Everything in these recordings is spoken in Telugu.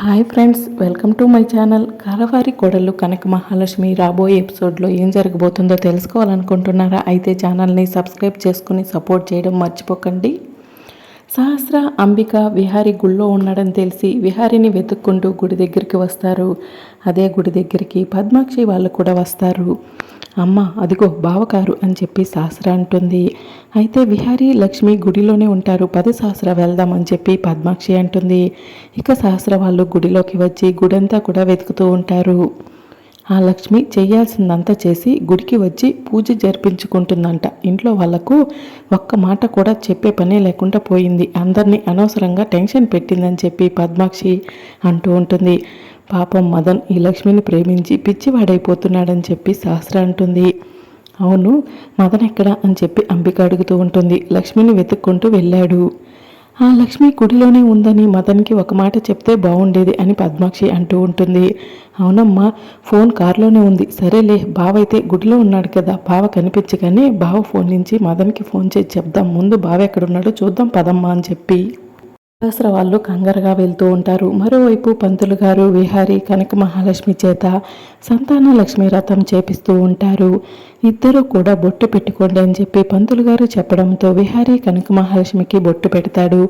Hi friends welcome to my channel. కారవారి కోడళ్ళు కనక మహాలక్ష్మి రాబోయే ఎపిసోడ్లో ఏం జరగబోతుందో తెలుసుకోవాలనుకుంటున్నారా? అయితే ఛానల్ని సబ్స్క్రైబ్ చేసుకుని సపోర్ట్ చేయడం మర్చిపోకండి. సహస్ర అంబిక విహారి గుళ్ళో ఉన్నాడని తెలిసి విహారిని వెతుక్కుంటూ గుడి దగ్గరికి వస్తారు. అదే గుడి దగ్గరికి పద్మాక్షి వాళ్ళు కూడా వస్తారు. అమ్మ అదిగో బావకారు అని చెప్పి సహస్ర అంటుంది. అయితే విహారీ లక్ష్మి గుడిలోనే ఉంటారు. పది సహస్ర వెళ్దామని చెప్పి పద్మాక్షి అంటుంది. ఇక సహస్ర వాళ్ళు గుడిలోకి వచ్చి గుడంతా కూడా వెతుకుతూ ఉంటారు. ఆ లక్ష్మి చేయాల్సిందంతా చేసి గుడికి వచ్చి పూజ జరిపించుకుంటుందంట. ఇంట్లో వాళ్ళకు ఒక్క మాట కూడా చెప్పే పనే లేకుండా పోయింది. అందరినీ అనవసరంగా టెన్షన్ పెట్టిందని చెప్పి పద్మాక్షి అంటూ ఉంటుంది. పాపం మదన్ ఈ లక్ష్మిని ప్రేమించి పిచ్చివాడైపోతున్నాడని చెప్పి సహస్ర అంటుంది. అవును మదన్ ఎక్కడ అని చెప్పి అంబిక అడుగుతూ ఉంటుంది. లక్ష్మిని వెతుక్కుంటూ వెళ్ళాడు. ఆ లక్ష్మి గుడిలోనే ఉందని మదన్కి ఒక మాట చెప్తే బాగుండేది అని పద్మాక్షి అంటూ ఉంటుంది. అవునమ్మా ఫోన్ కారులోనే ఉంది. సరేలే బావ అయితే గుడిలో ఉన్నాడు కదా బావ కనిపించగానే బావ ఫోన్ నుంచి మదన్కి ఫోన్ చేసి చెప్దాం. ముందు బావ ఎక్కడున్నాడో చూద్దాం పదమ్మా అని చెప్పి. సహస్ర వాళ్ళు కంగారుగా వెళ్తూ ఉంటారు. మరోవైపు పంతులు గారు విహారి కనక మహాలక్ష్మి చేత సంతాన లక్ష్మి రథం చేపిస్తూ ఉంటారు. ఇద్దరు కూడా బొట్టు పెట్టుకోండి అని చెప్పి పంతులు గారు చెప్పడంతో విహారి కనక మహాలక్ష్మికి బొట్టు పెడతాడు.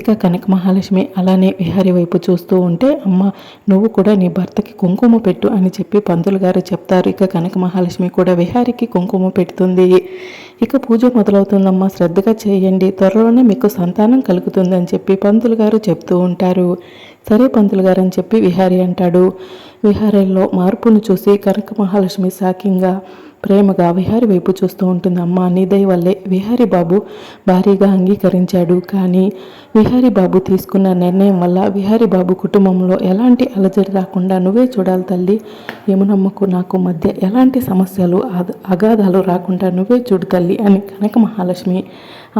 ఇక కనక మహాలక్ష్మి అలానే విహారి వైపు చూస్తూ ఉంటే అమ్మ నువ్వు కూడా నీ భర్తకి కుంకుమ పెట్టు అని చెప్పి పంతులు గారు చెప్తారు. ఇక కనక మహాలక్ష్మి కూడా విహారికి కుంకుమ పెడుతుంది. ఇక పూజ మొదలవుతుందమ్మా. శ్రద్ధగా చేయండి. త్వరలోనే మీకు సంతానం కలుగుతుందని చెప్పి పంతులు గారు చెప్తూ ఉంటారు. సరే పంతులు గారు అని చెప్పి విహారి అంటాడు. విహారీలో మార్పును చూసి కనక మహాలక్ష్మి సాకింగా ప్రేమగా విహారి వైపు చూస్తూ ఉంటుంది. అమ్మ నీదయ వల్లే విహారి బాబు భారీగా అంగీకరించాడు. కానీ విహారి బాబు తీసుకున్న నిర్ణయం వల్ల విహారి బాబు కుటుంబంలో ఎలాంటి అలజడి రాకుండా నువ్వే చూడాలి తల్లి యమునమ్మకు నాకు మధ్య ఎలాంటి సమస్యలు అగాధాలు రాకుండా నువ్వే చూడు తల్లి అని కనక మహాలక్ష్మి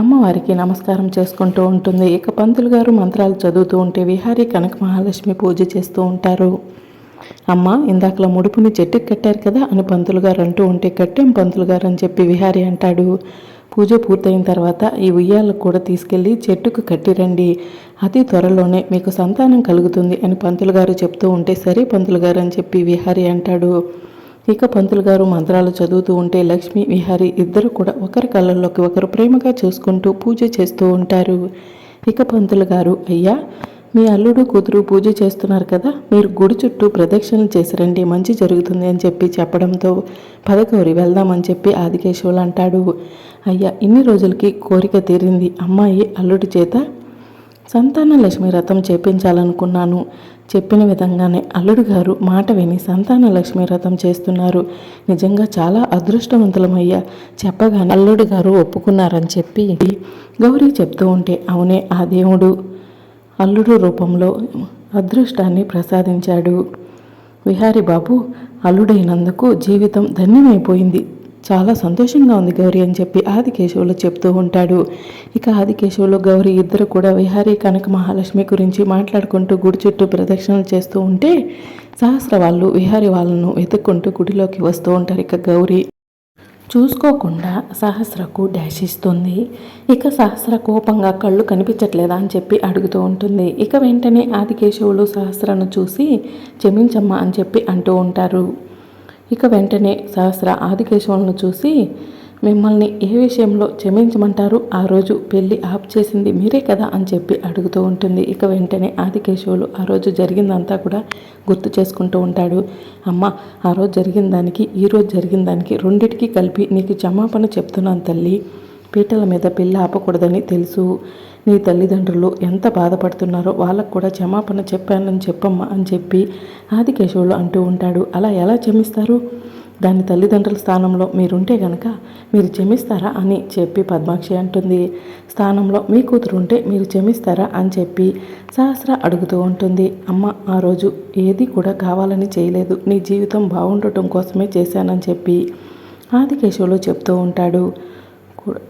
అమ్మవారికి నమస్కారం చేసుకుంటూ ఉంటుంది. ఇక పంతులు గారు మంత్రాలు చదువుతూ ఉంటే విహారీ కనక మహాలక్ష్మి పూజ చేస్తూ ఉంటారు. అమ్మ ఇందాకలా ముడుపుని చెట్టుకి కట్టారు కదా అని పంతులు గారు అంటూ ఉంటే కట్టాం పంతులు గారు అని చెప్పి విహారీ అంటాడు. పూజ పూర్తయిన తర్వాత ఈ ఉయ్యాలకు కూడా తీసుకెళ్ళి చెట్టుకు కట్టిరండి. అతి త్వరలోనే మీకు సంతానం కలుగుతుంది అని పంతులు గారు చెప్తూ ఉంటే సరే పంతులు గారు అని చెప్పి విహారీ అంటాడు. ఇక పంతులు గారు మంత్రాలు చదువుతూ ఉంటే లక్ష్మి విహారి ఇద్దరు కూడా ఒకరి కళ్ళల్లోకి ఒకరు ప్రేమగా చూసుకుంటూ పూజ చేస్తూ ఉంటారు. ఇక పంతులు గారు అయ్యా మీ అల్లుడు కూతురు పూజ చేస్తున్నారు కదా మీరు గుడి చుట్టూ ప్రదక్షిణలు చేసి రండి మంచి జరుగుతుంది అని చెప్పి చెప్పడంతో పదకౌరి వెళ్దామని చెప్పి ఆదికేశవులు అంటాడు. అయ్యా ఇన్ని రోజులకి కోరిక తీరింది. అమ్మాయి అల్లుడి చేత సంతాన లక్ష్మి రథం చేపించాలనుకున్నాను. చెప్పిన విధంగానే అల్లుడు గారు మాట విని సంతాన లక్ష్మి రథం చేస్తున్నారు. నిజంగా చాలా అదృష్టవంతులమయ్యా. చెప్పగానే అల్లుడు గారు ఒప్పుకున్నారని చెప్పి గౌరీ చెప్తూ ఉంటే అవునే ఆ దేవుడు అల్లుడు రూపంలో అదృష్టాన్ని ప్రసాదించాడు. విహారీ బాబు అల్లుడైనందుకు జీవితం ధన్యమైపోయింది. చాలా సంతోషంగా ఉంది గౌరీ అని చెప్పి ఆదికేశవులు చెప్తూ ఉంటాడు. ఇక ఆదికేశవులు గౌరీ ఇద్దరు కూడా విహారీ కనక మహాలక్ష్మి గురించి మాట్లాడుకుంటూ గుడి చుట్టూ ప్రదక్షిణలు చేస్తూ ఉంటే సహస్ర వాళ్ళు విహారి వాళ్ళను వెతుక్కుంటూ గుడిలోకి వస్తూ ఉంటారు. ఇక గౌరీ చూసుకోకుండా సహస్రకు డాష్ ఇస్తుంది. ఇక సహస్ర కోపంగా కళ్ళు కనిపించట్లేదా అని చెప్పి అడుగుతూ ఉంటుంది. ఇక వెంటనే ఆదికేశవులు సహస్రను చూసి క్షమించమ్మా అని చెప్పి అంటూ ఉంటారు. ఇక వెంటనే సహస్ర ఆదికేశవులను చూసి మిమ్మల్ని ఏ విషయంలో క్షమించమంటారు? ఆ రోజు పెళ్ళి ఆప్ చేసింది మీరే కదా అని చెప్పి అడుగుతూ ఉంటుంది. ఇక వెంటనే ఆదికేశవులు ఆ రోజు జరిగిందంతా కూడా గుర్తు చేసుకుంటూ ఉంటాడు. అమ్మ ఆ రోజు జరిగిన దానికి ఈ రోజు జరిగిన దానికి రెండిటికి కలిపి నీకు క్షమాపణ చెప్తున్నాను తల్లి. పీటల మీద పెళ్ళి ఆపకూడదని తెలుసు. నీ తల్లిదండ్రులు ఎంత బాధపడుతున్నారో వాళ్ళకు కూడా క్షమాపణ చెప్పానని చెప్పమ్మా అని చెప్పి ఆదికేశవులు అంటూ ఉంటాడు. అలా ఎలా క్షమిస్తారు? దాని తల్లిదండ్రుల స్థానంలో మీరుంటే గనక మీరు క్షమిస్తారా అని చెప్పి పద్మాక్షి అంటుంది. స్థానంలో మీ కూతురు ఉంటే మీరు క్షమిస్తారా అని చెప్పి సహస్ర అడుగుతూ ఉంటుంది. అమ్మ ఆ రోజు ఏది కూడా కావాలని చేయలేదు. నీ జీవితం బాగుండటం కోసమే చేశానని చెప్పి ఆదికేశవులు చెప్తూ ఉంటాడు.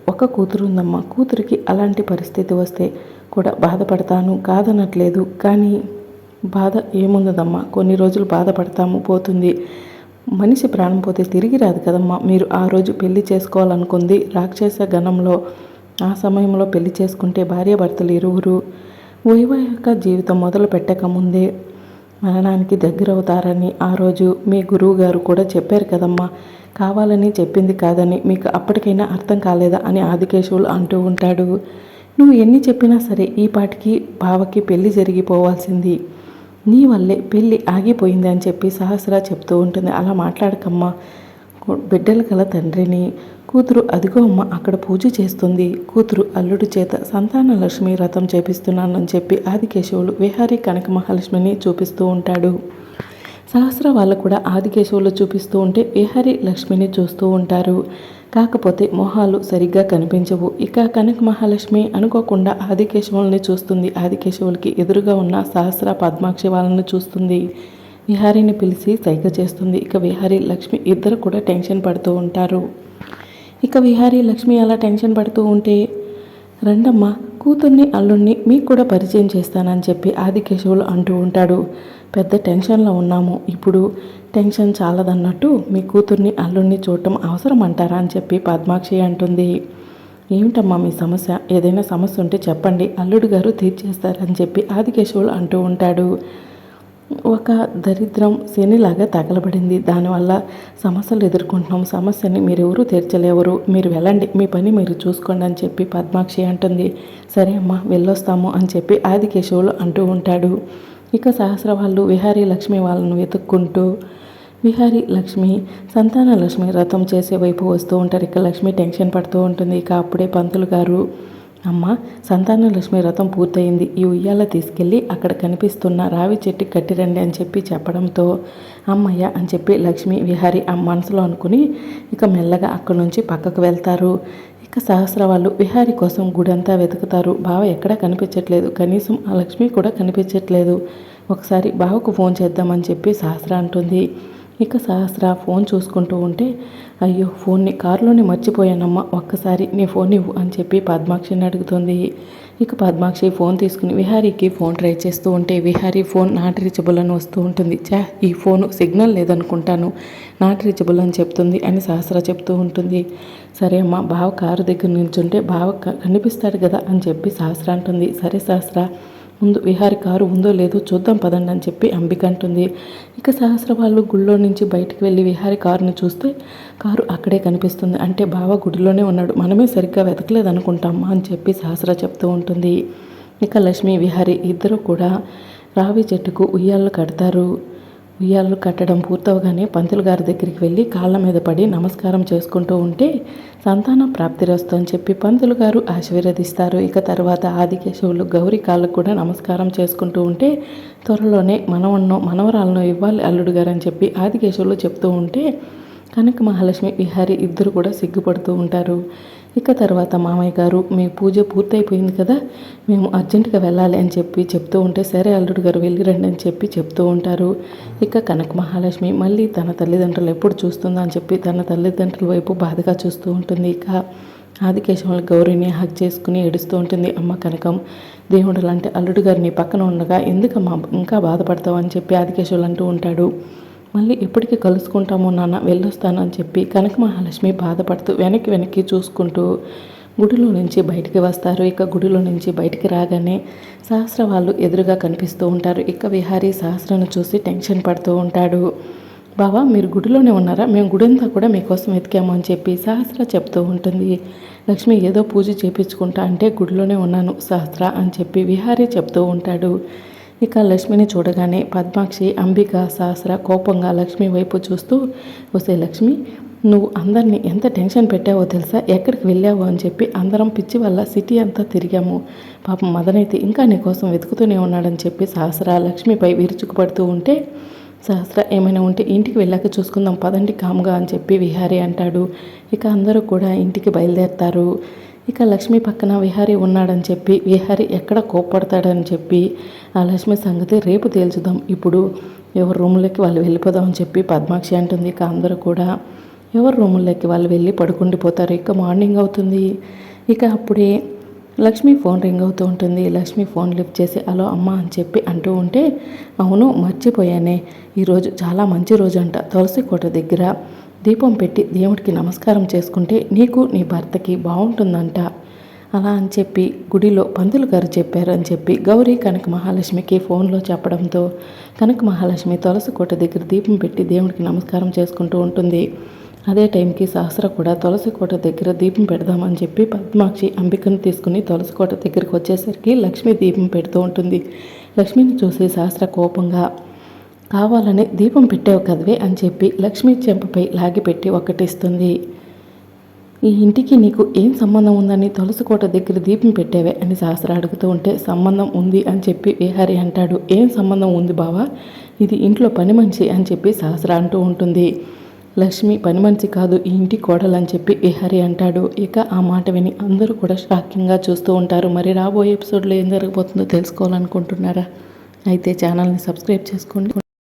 ఒక కూతురు ఉందమ్మా కూతురికి అలాంటి పరిస్థితి వస్తే కూడా బాధపడతాను కాదనట్లేదు. కానీ బాధ ఏముందమ్మా కొన్ని రోజులు బాధపడతాము పోతుంది. మనిషి ప్రాణం పోతే తిరిగి రాదు కదమ్మా. మీరు ఆ రోజు పెళ్ళి చేసుకోవాలనుకుంది రాక్షస గణంలో. ఆ సమయంలో పెళ్ళి చేసుకుంటే భార్యాభర్తలు ఇరువురు. వైవాహిక జీవితం మొదలు పెట్టక ముందే మరణానికి దగ్గరవుతారని ఆ రోజు మీ గురువు గారు కూడా చెప్పారు కదమ్మా. కావాలని చెప్పింది కాదని మీకు అప్పటికైనా అర్థం కాలేదా అని ఆదికేశవులు అంటూ ఉంటాడు. నువ్వు ఎన్ని చెప్పినా సరే ఈ పాటికి బావకి పెళ్ళి జరిగిపోవాల్సింది. నీ వల్లే పెళ్ళి ఆగిపోయింది అని చెప్పి సహస్ర చెప్తూ ఉంటుంది. అలా మాట్లాడకమ్మా. బిడ్డల కల తండ్రిని కూతురు అదిగో అమ్మ అక్కడ పూజ చేస్తుంది. కూతురు అల్లుడి చేత సంతాన లక్ష్మి రథం చేపిస్తున్నానని చెప్పి ఆదికేశవులు విహారీ కనక మహాలక్ష్మిని చూపిస్తూ ఉంటాడు. సహస్ర వాళ్ళు కూడా ఆదికేశవులు చూపిస్తూ ఉంటే విహారీ లక్ష్మిని చూస్తూ ఉంటారు. కాకపోతే మొహాలు సరిగ్గా కనిపించవు. ఇక కనక మహాలక్ష్మి అనుకోకుండా ఆదికేశవుల్ని చూస్తుంది. ఆదికేశవులకి ఎదురుగా ఉన్న సహస్ర పద్మాక్షి వాళ్ళని చూస్తుంది. విహారీని పిలిచి సైగ చేస్తుంది. ఇక విహారీ లక్ష్మి ఇద్దరు కూడా టెన్షన్ పడుతూ ఉంటారు. ఇక విహారీ లక్ష్మి అలా టెన్షన్ పడుతూ ఉంటే రండమ్మ కూతుర్ని అల్లుణ్ణి మీకు కూడా పరిచయం చేస్తానని చెప్పి ఆదికేశవులు అంటూ ఉంటాడు. పెద్ద టెన్షన్లో ఉన్నాము. ఇప్పుడు టెన్షన్ చాలదన్నట్టు మీ కూతుర్ని అల్లుడిని చూడటం అవసరం అంటారా అని చెప్పి పద్మాక్షి అంటుంది. ఏమిటమ్మా మీ సమస్య? ఏదైనా సమస్య ఉంటే చెప్పండి. అల్లుడు గారు తీర్చేస్తారని చెప్పి ఆదికేశవులు అంటూ ఉంటాడు. ఒక దరిద్రం శనిలాగా తగలబడింది. దానివల్ల సమస్యలు ఎదుర్కొంటున్నాం. సమస్యని మీరెవరూ తీర్చలేవరు. మీరు వెళ్ళండి. మీ పని మీరు చూసుకోండి అని చెప్పి పద్మాక్షి అంటుంది. సరే అమ్మా వెళ్ళొస్తాము అని చెప్పి ఆదికేశవులు అంటూ ఉంటాడు. ఇక సహస్ర వాళ్ళు విహారీ లక్ష్మి వాళ్ళను వెతుక్కుంటూ విహారీ లక్ష్మి సంతాన లక్ష్మి రథం చేసే వైపు వస్తూ ఉంటారు. ఇక లక్ష్మి టెన్షన్ పడుతూ ఉంటుంది. ఇక అప్పుడే పంతులు గారు అమ్మ సంతాన లక్ష్మి రథం పూర్తయింది. ఈ ఉయ్యాల తీసుకెళ్ళి అక్కడ కనిపిస్తున్న రావి చెట్టు కట్టిరండి అని చెప్పి చెప్పడంతో అమ్మయ్య అని చెప్పి లక్ష్మి విహారి ఆ మనసులో అనుకుని ఇక మెల్లగా అక్కడి నుంచి పక్కకు వెళ్తారు. ఇక సహస్ర వాళ్ళు విహారి కోసం గుడంతా వెతుకుతారు. బావ ఎక్కడా కనిపించట్లేదు. కనీసం ఆ లక్ష్మి కూడా కనిపించట్లేదు. ఒకసారి బావకు ఫోన్ చేద్దామని చెప్పి సహస్ర అంటుంది. ఇక సహస్ర ఫోన్ చూసుకుంటూ ఉంటే అయ్యో ఫోన్ని కారులోనే మర్చిపోయానమ్మా ఒక్కసారి నీ ఫోన్ ఇవ్వు అని చెప్పి పద్మాక్షిని అడుగుతుంది. ఇక పద్మాక్షి ఫోన్ తీసుకుని విహారీకి ఫోన్ ట్రై చేస్తూ ఉంటే విహారీ ఫోన్ నాట్ రీచబుల్ అని వస్తూ ఉంటుంది. చా ఈ ఫోను సిగ్నల్ లేదనుకుంటాను నాట్ రీచబుల్ అని చెప్తుంది అని సహస్ర చెప్తూ ఉంటుంది. సరే అమ్మా బావ కారు దగ్గర నిల్చుంటే బావ కనిపిస్తాడు కదా అని చెప్పి సహస్ర అంటుంది. సరే సహస్ర ముందు విహారి కారు ఉందో లేదో చూద్దాం పదండి అని చెప్పి అంబిక అంటుంది. ఇక సహస్ర వాళ్ళు గుళ్ళో నుంచి బయటికి వెళ్ళి విహారి కారుని చూస్తే కారు అక్కడే కనిపిస్తుంది. అంటే బావ గుడిలోనే ఉన్నాడు. మనమే సరిగ్గా వెతకలేదు అనుకుంటామా అని చెప్పి సహస్ర చెప్తూ ఉంటుంది. ఇక లక్ష్మి విహారి ఇద్దరు కూడా రావి చెట్టుకు ఉయ్యాలు కడతారు. ఉయ్యాలలు కట్టడం పూర్తవగానే పంతులు గారి దగ్గరికి వెళ్ళి కాళ్ళ మీద పడి నమస్కారం చేసుకుంటూ ఉంటే సంతాన ప్రాప్తి రస్తు అని చెప్పి పంతులు గారు ఆశీర్వదిస్తారు. ఇక తర్వాత ఆదికేశవులు గౌరీ కాళ్ళకు కూడా నమస్కారం చేసుకుంటూ ఉంటే త్వరలోనే మనవన్నో మనవరాలను ఇవ్వాలి అల్లుడు గారు అని చెప్పి ఆదికేశవులు చెప్తూ ఉంటే కనక మహాలక్ష్మి విహారి ఇద్దరు కూడా సిగ్గుపడుతూ ఉంటారు. ఇక తర్వాత మామయ్య గారు మీ పూజ పూర్తయిపోయింది కదా మేము అర్జెంటుగా వెళ్ళాలి అని చెప్పి చెప్తూ ఉంటే సరే అల్లుడు గారు వెళ్ళిరండి అని చెప్పి చెప్తూ ఉంటారు. ఇక కనక మహాలక్ష్మి మళ్ళీ తన తల్లిదండ్రులు ఎప్పుడు చూస్తుందా అని చెప్పి తన తల్లిదండ్రుల వైపు బాధగా చూస్తూ ఉంటుంది. ఇక ఆదికేశవులు గౌరీని హక్ చేసుకుని ఏడుస్తూ ఉంటుంది. అమ్మ కనకం దేవుడు లాంటి అల్లుడు గారిని పక్కన ఉండగా ఎందుకమ్మా ఇంకా బాధపడతావు అని చెప్పి ఆదికేశవులు అంటూ ఉంటాడు. మళ్ళీ ఎప్పటికీ కలుసుకుంటామో నాన్న వెళ్ళొస్తానని చెప్పి కనక మహాలక్ష్మి బాధపడుతూ వెనక్కి వెనక్కి చూసుకుంటూ గుడిలో నుంచి బయటికి వస్తారు. ఇక గుడిలో నుంచి బయటికి రాగానే సహస్ర వాళ్ళు ఎదురుగా కనిపిస్తూ ఉంటారు. ఇక విహారీ సహస్రను చూసి టెన్షన్ పడుతూ ఉంటాడు. బావా మీరు గుడిలోనే ఉన్నారా? మేము గుడంతా కూడా మీకోసం వెతికాము అని చెప్పి సహస్ర చెప్తూ ఉంటుంది. లక్ష్మి ఏదో పూజ చేపించుకుంటా అంటే గుడిలోనే ఉన్నాను సహస్ర అని చెప్పి విహారీ చెప్తూ ఉంటాడు. ఇక లక్ష్మిని చూడగానే పద్మాక్షి అంబిక సహస్ర కోపంగా లక్ష్మి వైపు చూస్తూ వస్తే లక్ష్మి నువ్వు అందరినీ ఎంత టెన్షన్ పెట్టావో తెలుసా? ఎక్కడికి వెళ్ళావో? అని చెప్పి అందరం పిచ్చి వల్ల సిటీ అంతా తిరిగాము. పాపం మదనైతే ఇంకా నీ కోసం వెతుకుతూనే ఉన్నాడని చెప్పి సహస్ర లక్ష్మిపై విరుచుకుపడుతూ ఉంటే సహస్ర ఏమైనా ఉంటే ఇంటికి వెళ్ళాక చూసుకుందాం పదండి కాముగా అని చెప్పి విహారీ అంటాడు. ఇక అందరూ కూడా ఇంటికి బయలుదేరతారు. ఇక లక్ష్మి పక్కన విహారీ ఉన్నాడని చెప్పి విహారీ ఎక్కడ కోప్పడతాడని చెప్పి ఆ లక్ష్మి సంగతి రేపు తేల్చుదాం. ఇప్పుడు ఎవరి రూములకి వాళ్ళు వెళ్ళిపోదాం అని చెప్పి పద్మాక్షి అంటుంది. ఇక అందరూ కూడా ఎవరి రూముల్లోకి వాళ్ళు వెళ్ళి పడుకుండిపోతారు. ఇక మార్నింగ్ అవుతుంది. ఇక అప్పుడే లక్ష్మి ఫోన్ రింగ్ అవుతూ ఉంటుంది. లక్ష్మి ఫోన్ లిఫ్ట్ చేసి హలో అమ్మ అని చెప్పి అంటూ ఉంటే అవును మర్చిపోయానే. ఈరోజు చాలా మంచి రోజు అంట తులసి కోట దగ్గర దీపం పెట్టి దేవుడికి నమస్కారం చేసుకుంటే నీకు నీ భర్తకి బాగుంటుందంట. అలా అని చెప్పి గుడిలో పంతులు గారు చెప్పారు అని చెప్పి గౌరీ కనక మహాలక్ష్మికి ఫోన్లో చెప్పడంతో కనక మహాలక్ష్మి తులసి కోట దగ్గర దీపం పెట్టి దేవుడికి నమస్కారం చేసుకుంటూ ఉంటుంది. అదే టైంకి సహస్ర కూడా తులసి కోట దగ్గర దీపం పెడదామని చెప్పి పద్మాక్షి అంబికను తీసుకుని తులసి కోట దగ్గరికి వచ్చేసరికి లక్ష్మి దీపం పెడుతూ ఉంటుంది. లక్ష్మిని చూసి సహస్ర కోపంగా కావాలని దీపం పెట్టావు కదవే అని చెప్పి లక్ష్మి చెంపపై లాగిపెట్టి ఒకటిస్తుంది ఈ ఇంటికి నీకు ఏం సంబంధం ఉందని తులసికోట దగ్గర దీపం పెట్టావే అని సహస్ర అడుగుతూ ఉంటే సంబంధం ఉంది అని చెప్పి విహారి అంటాడు. ఏం సంబంధం ఉంది బావా? ఇది ఇంట్లో పని మనిషి అని చెప్పి సహస్ర అంటూ ఉంటుంది. లక్ష్మి పని మనిషి కాదు ఈ ఇంటి కోడలు అని చెప్పి విహారి అంటాడు. ఇక ఆ మాట విని అందరూ కూడా షాకింగ్గా చూస్తూ ఉంటారు. మరి రాబోయే ఎపిసోడ్లో ఏం జరగబోతుందో తెలుసుకోవాలనుకుంటున్నారా? అయితే ఛానల్ని సబ్స్క్రైబ్ చేసుకోండి.